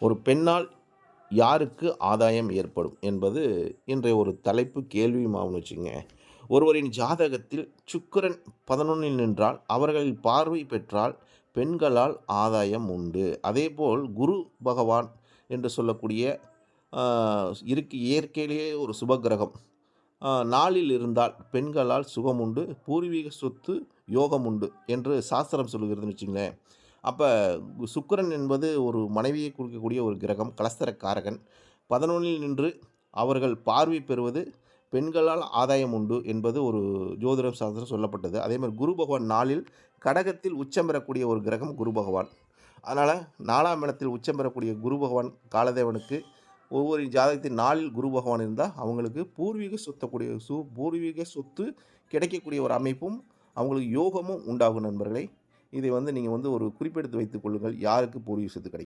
ஒரு பெண்ணால் யாருக்கு ஆதாயம் ஏற்படும் என்பது இன்றைய ஒரு தலைப்பு கேள்வியுமாகும் வச்சுங்க ஒருவரின் ஜாதகத்தில் சுக்கிரன் பதினொன்றில் நின்றால் அவர்களில் பார்வை பெற்றால் பெண்களால் ஆதாயம் உண்டு. அதேபோல் குரு பகவான் என்று சொல்லக்கூடிய இருக்கு இயற்கையிலேயே ஒரு சுபகிரகம் நாளில் இருந்தால் பெண்களால் சுகம் உண்டு பூர்வீக சொத்து யோகம் உண்டு என்று சாஸ்திரம் சொல்லுகிறதுன்னு வச்சுங்களேன் அப்போ சுக்கிரன் என்பது ஒரு மனைவியை குறிக்கக்கூடிய ஒரு கிரகம் கலஸ்தரக்காரகன். பதினொன்றில் நின்று அவர்கள் பார்வை பெறுவது பெண்களால் ஆதாயம் உண்டு என்பது ஒரு ஜோதிடம் சாஸ்திரம் சொல்லப்பட்டது. அதே மாதிரி குரு பகவான் நாளில் கடகத்தில் உச்சம் பெறக்கூடிய ஒரு கிரகம் குரு பகவான். அதனால் நாலாம் இடத்தில் உச்சம் பெறக்கூடிய குரு பகவான் காலதேவனுக்கு ஒவ்வொரு ஜாதகத்தின் நாளில் குரு பகவான் இருந்தால் அவங்களுக்கு பூர்வீக சொத்தக்கூடிய சு பூர்வீக சொத்து கிடைக்கக்கூடிய ஒரு அமைப்பும் அவங்களுக்கு யோகமும் உண்டாகும் நண்பர்களை. இதை வந்து நீங்கள் வந்து ஒரு குறிப்பெடுத்து வைத்துக் கொள்ளுங்கள். யாருக்கு பூர்வீக சொத்து கிடைக்கும்?